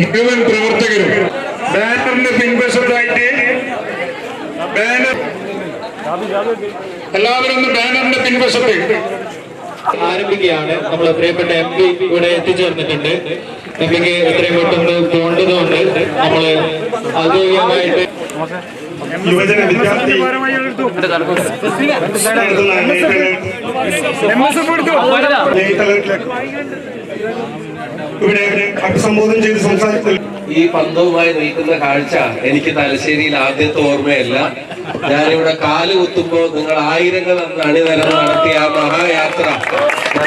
മുഴുവൻ പ്രവർത്തകരും. ബാനറിന്റെ പിൻവശത്തായിട്ട് ബാനർ എല്ലാവരും ബാനറിന്റെ പിൻവശത്ത് ആരംഭിക്കുകയാണ്. നമ്മൾ പ്രിയപ്പെട്ട എം പി ഇവിടെ എത്തിച്ചേർന്നിട്ടുണ്ട്. എം പിക്ക് എത്രയും പെട്ടെന്ന് പോകേണ്ടതുകൊണ്ട് നമ്മൾ ഔദ്യോഗികമായിട്ട് യുവജന വിദ്യാർത്ഥി ഇവിടെ അഭിസംബോധന ചെയ്ത് സംസാരിച്ചു. ഈ പന്തവുമായി നിൽക്കുന്ന കാഴ്ച എനിക്ക് തലശ്ശേരിയിൽ ആദ്യത്തെ ഓർമ്മയല്ല. ഞാനിവിടെ കാൽ കുത്തുമ്പോ നിങ്ങൾ ആയിരങ്ങൾ അന്ന് അണിനിരം നടത്തിയ ആ മഹായാത്ര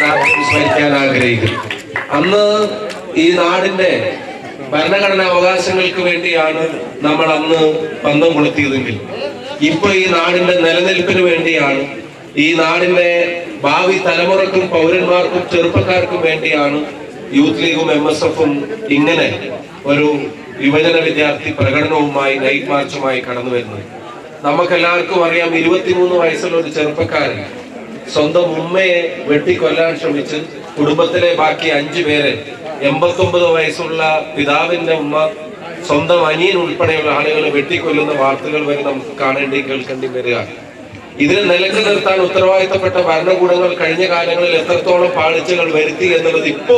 ഞാൻ സ്മരിക്കാൻ ആഗ്രഹിക്കുന്നു. അന്ന് ഈ നാടിന്റെ ഭരണഘടനാ അവകാശങ്ങൾക്ക് വേണ്ടിയാണ് നമ്മൾ അന്ന് പന്തം കൊളുത്തിയതെങ്കിൽ. ഇപ്പൊ ഈ നാടിന്റെ നിലനിൽപ്പിന് വേണ്ടിയാണ് ഈ നാടിന്റെ ഭാവി തലമുറക്കും പൗരന്മാർക്കും ചെറുപ്പക്കാർക്കും വേണ്ടിയാണ് യൂത്ത് ലീഗും എം എസ് എഫും ഇങ്ങനെ ഒരു യുവജന വിദ്യാർത്ഥി പ്രകടനവുമായി നൈറ്റ് മാർച്ചുമായി കടന്നു വരുന്നത് നമുക്കെല്ലാവർക്കും അറിയാം ഇരുപത്തിമൂന്ന് വയസ്സുള്ള ഒരു ചെറുപ്പക്കാരൻ സ്വന്തം ഉമ്മയെ വെട്ടിക്കൊല്ലാൻ ശ്രമിച്ച് കുടുംബത്തിലെ ബാക്കി അഞ്ചു പേരെ എൺപത്തൊമ്പത് വയസ്സുള്ള പിതാവിന്റെ ഉമ്മ സ്വന്തം അനിയൻ ഉൾപ്പെടെയുള്ള ആളുകളെ വെട്ടിക്കൊല്ലുന്ന വാർത്തകൾ വരെ നമുക്ക് കാണേണ്ടി കേൾക്കേണ്ടി വരികയാണ് ഇതിനെ നിലയ്ക്ക് നിർത്താൻ ഉത്തരവാദിത്തപ്പെട്ട ഭരണകൂടങ്ങൾ കഴിഞ്ഞ കാലങ്ങളിൽ എത്രത്തോളം പാളിച്ചകൾ വരുത്തി എന്നുള്ളത് ഇപ്പോ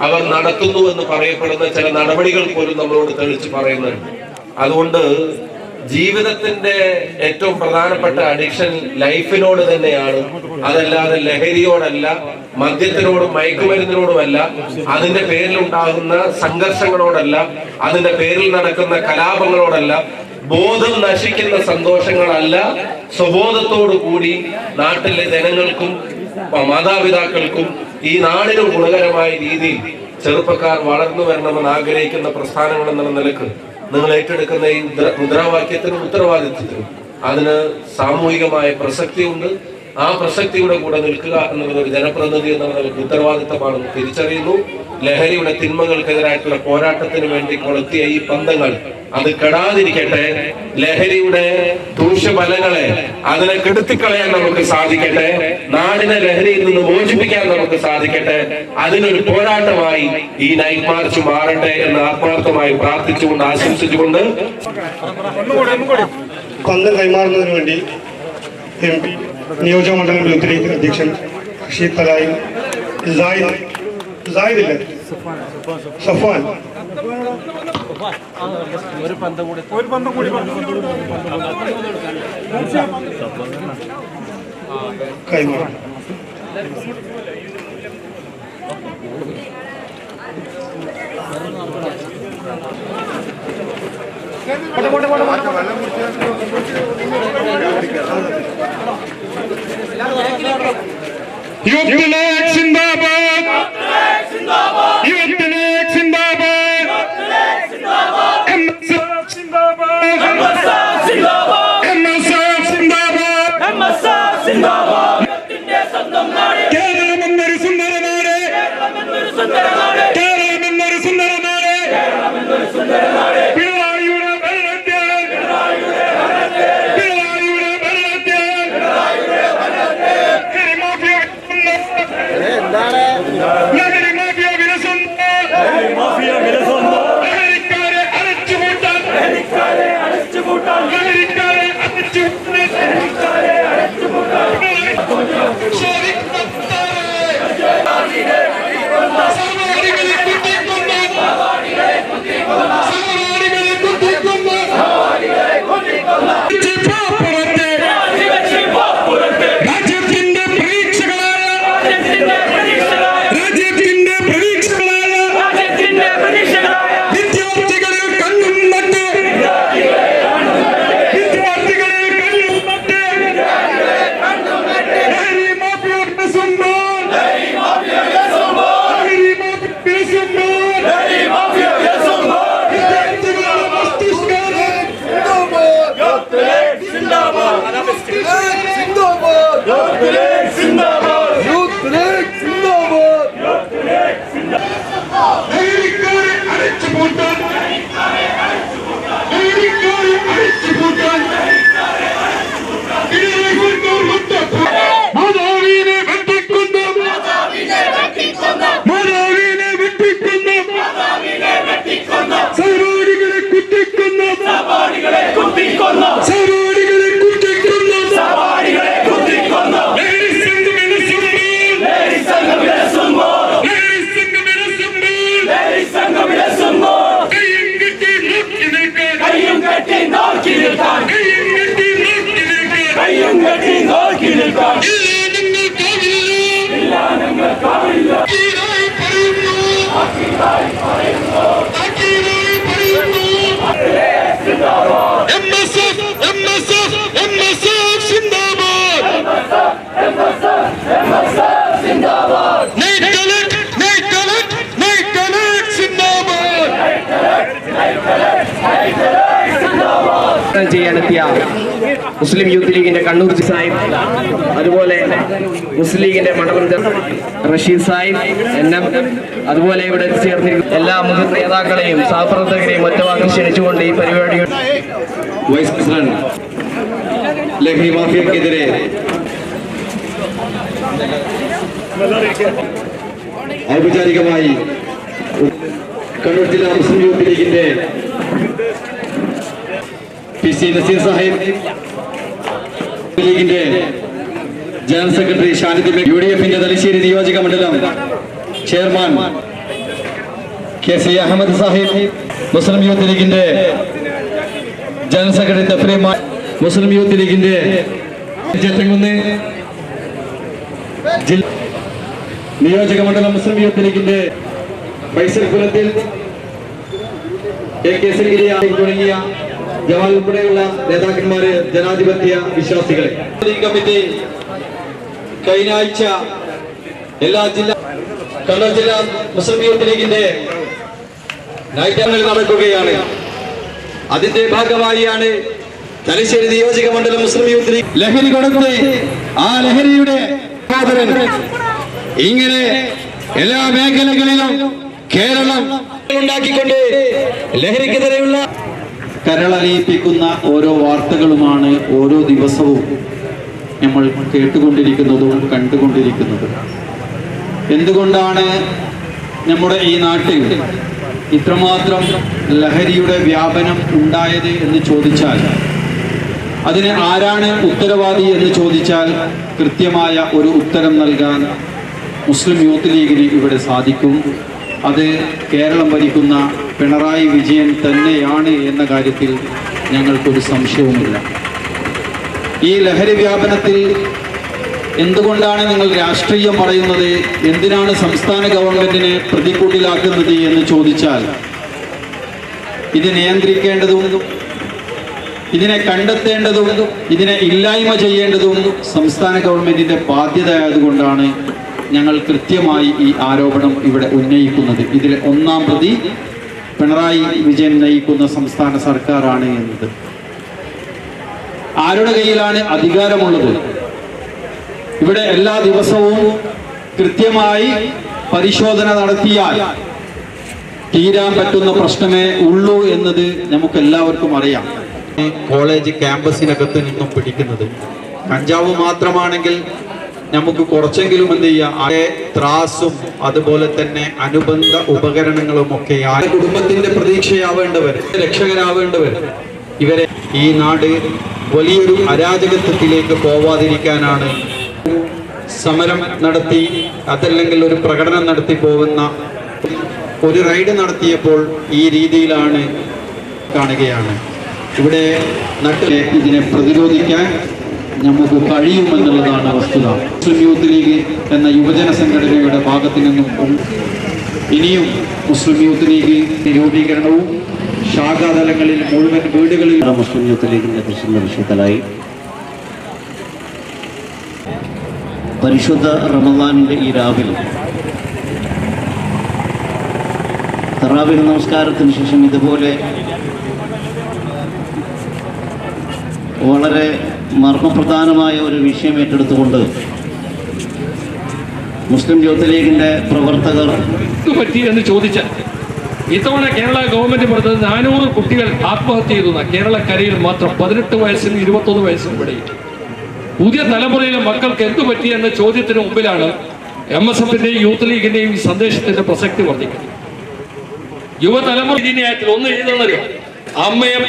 അവർ നടത്തുന്നു എന്ന് പറയപ്പെടുന്ന ചില നടപടികൾ പോലും നമ്മളോട് തെളിച്ച് പറയുന്നുണ്ട്. അതുകൊണ്ട് ജീവിതത്തിന്റെ ഏറ്റവും പ്രധാനപ്പെട്ട അഡിക്ഷൻ ലൈഫിനോട് തന്നെയാണ്. അതല്ലാതെ ലഹരിയോടല്ല മദ്യത്തിനോടും മയക്കുമരുന്നിനോടുമല്ല അതിന്റെ പേരിൽ ഉണ്ടാകുന്ന സംഘർഷങ്ങളോടല്ല അതിന്റെ പേരിൽ നടക്കുന്ന കലാപങ്ങളോടല്ല ബോധം നശിക്കുന്ന സന്തോഷങ്ങളല്ല സ്വബോധത്തോടു കൂടി നാട്ടിലെ ജനങ്ങൾക്കും മാതാപിതാക്കൾക്കും ഈ നാടിനും ഗുണകരമായ രീതിയിൽ ചെറുപ്പക്കാർ വളർന്നു വരണമെന്ന് ആഗ്രഹിക്കുന്ന പ്രസ്ഥാനങ്ങൾ എന്നുള്ള നിലയ്ക്ക് നിങ്ങൾ ഏറ്റെടുക്കുന്ന ഈ മുദ്രാവാക്യത്തിന് ഉത്തരവാദിത്വത്തിനും അതിന് സാമൂഹികമായ പ്രസക്തിയുണ്ട്. ആ പ്രസക്തിയുടെ കൂടെ നിൽക്കുക എന്നുള്ളത് ഒരു ജനപ്രതിനിധി എന്ന നിലയ്ക്ക് ഉത്തരവാദിത്തമാണെന്ന് തിരിച്ചറിയുന്നു. ലഹരിയുടെ തിന്മകൾക്കെതിരായിട്ടുള്ള പോരാട്ടത്തിന് വേണ്ടി കൊളുത്തിയ ഈ പന്തങ്ങൾ അത് കെടാതിരിക്കട്ടെ. ലഹരിയുടെ ദൂഷ്യഫലങ്ങളെ അതിനെ കെടുത്തിക്കളയാൻ നമുക്ക് സാധിക്കട്ടെ. നാടിനെ ലഹരിയിൽ നിന്ന് മോചിപ്പിക്കാൻ നമുക്ക് സാധിക്കട്ടെ. അതിനൊരു പോരാട്ടമായി ഈ നൈറ്റ് മാർച്ച് മാറട്ടെ എന്ന് ആത്മാർത്ഥമായി പ്രാർത്ഥിച്ചുകൊണ്ട് ആശംസിച്ചുകൊണ്ട് പന്തം കൈമാറുന്നതിന് വേണ്ടി എം പി നിയോജക മണ്ഡലം യൂത്ത് ലീഗ് അധ്യക്ഷൻ റഷീദ് തലായും സായിദ് സായിദ് ഇല്ലേ സഫാൻ കൈമാറും യൂത്ത് ലീഗ് സിന്ദാബാദ് യൂത്ത് ലീഗ് സിന്ദാബാദ് എം എസ് എഫ് സിന്ദാബാദ് എം എസ് എഫ് സിന്ദാബാദ് കേരളം എന്നൊരു സുന്ദര നാട് കേരളം എന്നൊരു സുന്ദര നാട് പിണറായിയുടെ காக்கி நிற்கார் இல்லை நீங்கள் காவலில்லை இல்லை ചെയ്യാനെത്തിയ മുസ്ലിം യൂത്ത് ലീഗിന്റെ കണ്ണൂർ സാഹിബ് അതുപോലെ മുസ്ലിം ലീഗിന്റെ മണ്ഡലം റഷീദ് സാഹിബ് എൻ എം അതുപോലെ ഇവിടെ ചേർന്നിരിക്കുന്ന എല്ലാ മുതിർന്ന നേതാക്കളെയും സഹപ്രവർത്തകരെയും ഒറ്റവാക്കി ക്ഷണിച്ചുകൊണ്ട് ഈ പരിപാടി വൈസ് പ്രസിഡന്റ് ലഹരി മാഫിയക്കെതിരെ ഔപചാരികമായി കണ്ണൂർ ജില്ലാ മുസ്ലിം യൂത്ത് ലീഗിന്റെ പി സി നസീർ സാഹിബ് ലീഗിന്റെ general secretary Shanid U D എഫിന്റെ തലശ്ശേരി നിയോജക മണ്ഡലം chairman K C Ahammed Sahib Muslim youth ലീഗിന്റെ general secretary Thafreem Muslim youth ലീഗിന്റെ ചെത്തങ്കുന്ന് ജില്ല നിയോജക മണ്ഡലം മുസ്ലിം യൂത്ത് ലീഗിന്റെ ബൈസൽ പുരത്തിൽ എ കെ സൽഗിരി തുടങ്ങിയ ജവാൻ ഉൾപ്പെടെയുള്ള നേതാക്കന്മാര് ജനാധിപത്യ വിശ്വാസികളെ. കമ്മിറ്റി കഴിഞ്ഞ ആഴ്ച എല്ലാ ജില്ലാ കണ്ണൂർ ജില്ലാ മുസ്ലിം യൂത്ത് ലീഗിന്റെ നൈറ്റങ്ങൾ നടക്കുകയാണ്. അതിന്റെ ഭാഗമായിയാണ് തലശ്ശേരി നിയോജക മണ്ഡലം മുസ്ലിം യൂത്ത് ലീഗ് ലഹരി കൊടുത്ത് ആ ലഹരിയുടെ ഇങ്ങനെ എല്ലാ മേഖലകളിലും കേരളം ഉണ്ടാക്കിക്കൊണ്ട് ലഹരിക്കെതിരെയുള്ള കരളലിയിപ്പിക്കുന്ന ഓരോ വാർത്തകളുമാണ് ഓരോ ദിവസവും നമ്മൾ കേട്ടുകൊണ്ടിരിക്കുന്നതും കണ്ടുകൊണ്ടിരിക്കുന്നതും. എന്തുകൊണ്ടാണ് നമ്മുടെ ഈ നാട്ടിൽ ഇത്രമാത്രം ലഹരിയുടെ വ്യാപനം ഉണ്ടായത് എന്ന് ചോദിച്ചാൽ അതിന് ആരാണ് ഉത്തരവാദി എന്ന് ചോദിച്ചാൽ കൃത്യമായ ഒരു ഉത്തരം നൽകാൻ മുസ്ലിം യൂത്ത് ലീഗിന് ഇവിടെ സാധിക്കും. അത് കേരളം ഭരിക്കുന്ന പിണറായി വിജയൻ തന്നെയാണ് എന്ന കാര്യത്തിൽ ഞങ്ങൾക്കൊരു സംശയവുമില്ല. ഈ ലഹരി വ്യാപനത്തിൽ എന്തുകൊണ്ടാണ് നിങ്ങൾ രാഷ്ട്രീയം പറയുന്നത്? എന്തിനാണ് സംസ്ഥാന ഗവൺമെന്റിനെ പ്രതിക്കൂട്ടിലാക്കുന്നത് എന്ന് ചോദിച്ചാൽ ഇത് നിയന്ത്രിക്കേണ്ടതും ഇതിനെ കണ്ടെത്തേണ്ടതും ഇതിനെ ഇല്ലായ്മ ചെയ്യേണ്ടതും സംസ്ഥാന ഗവൺമെന്റിന്റെ ബാധ്യത ആയതുകൊണ്ടാണ് ഞങ്ങൾ കൃത്യമായി ഈ ആരോപണം ഇവിടെ ഉന്നയിക്കുന്നത്. ഇതിൽ ഒന്നാം പ്രതി പിണറായി വിജയൻ നയിക്കുന്ന സംസ്ഥാന സർക്കാരാണ് എന്നത്. ആരുടെ കയ്യിലാണ് അധികാരമുള്ളത്? ഇവിടെ എല്ലാ ദിവസവും കൃത്യമായി പരിശോധന നടത്തിയാൽ തീരാൻ പറ്റുന്ന പ്രശ്നമേ ഉള്ളൂ എന്നത് നമുക്ക് എല്ലാവർക്കും അറിയാം കോളേജ് ക്യാമ്പസിനകത്ത് നിന്നും പിടിക്കുന്നത് കഞ്ചാവ് മാത്രമാണെങ്കിൽ നമുക്ക് കുറച്ചെങ്കിലും എന്ത് ചെയ്യാം? അതേ ത്രാസും അതുപോലെ തന്നെ അനുബന്ധ ഉപകരണങ്ങളും ഒക്കെ കുടുംബത്തിന്റെ പ്രതീക്ഷയാവേണ്ടവർ രക്ഷകരാവേണ്ടവർ ഇവരെ ഈ നാട് വലിയൊരു അരാജകത്വത്തിലേക്ക് പോവാതിരിക്കാനാണ് സമരം നടത്തി അതല്ലെങ്കിൽ ഒരു പ്രകടനം നടത്തി പോകുന്ന ഒരു റൈഡ് നടത്തിയപ്പോൾ ഈ രീതിയിലാണ് കാണുകയാണ്. ഇവിടെ നാട്ടിലെ ഇതിനെ പ്രതിരോധിക്കാൻ നമുക്ക് കഴിയുമെന്നുള്ളതാണ് വസ്തുത. മുസ്ലിം യൂത്ത് ലീഗ് എന്ന യുവജന സംഘടനയുടെ ഭാഗത്തു നിന്നും ഇനിയും മുസ്ലിം യൂത്ത് ലീഗ് രൂപീകരണവും ശാഖാതലങ്ങളിൽ മുഴുവൻ വീടുകളിൽ മുസ്ലിം യൂത്ത് ലീഗിന്റെ പ്രസിഡന്റ് വിഷയത്തിലായി പരിശുദ്ധ റമദാനിന്റെ ഈ രാവിലെ തറാവിന് നമസ്കാരത്തിന് ശേഷം ഇതുപോലെ വളരെ മർമ്മപ്രധാനമായ ഒരു വിഷയം ഏറ്റെടുത്തുകൊണ്ട് മുസ്ലിം യൂത്ത് ലീഗിന്റെ പ്രവർത്തകർ പറ്റി എന്ന് ചോദിച്ചാൽ ഇത്തവണ കേരള ഗവൺമെന്റ് പറഞ്ഞത് നാനൂറ് കുട്ടികൾ ആത്മഹത്യ ചെയ്തു കേരള കേരളക്കരയിൽ മാത്രം പതിനെട്ട് വയസ്സിനും ഇരുപത്തൊന്ന് വയസ്സിനും ഇടയിൽ. പുതിയ തലമുറയിലെ മക്കൾക്ക് എന്തു പറ്റി എന്ന ചോദ്യത്തിന് മുമ്പിലാണ് എം എസ് എഫിന്റെയും യൂത്ത് ലീഗിന്റെയും ഈ സന്ദേശത്തിന്റെ പ്രസക്തി വർദ്ധിക്കുന്നത്. യുവതലമുറ ഒന്ന് എഴുതുന്നത് അമ്മയെ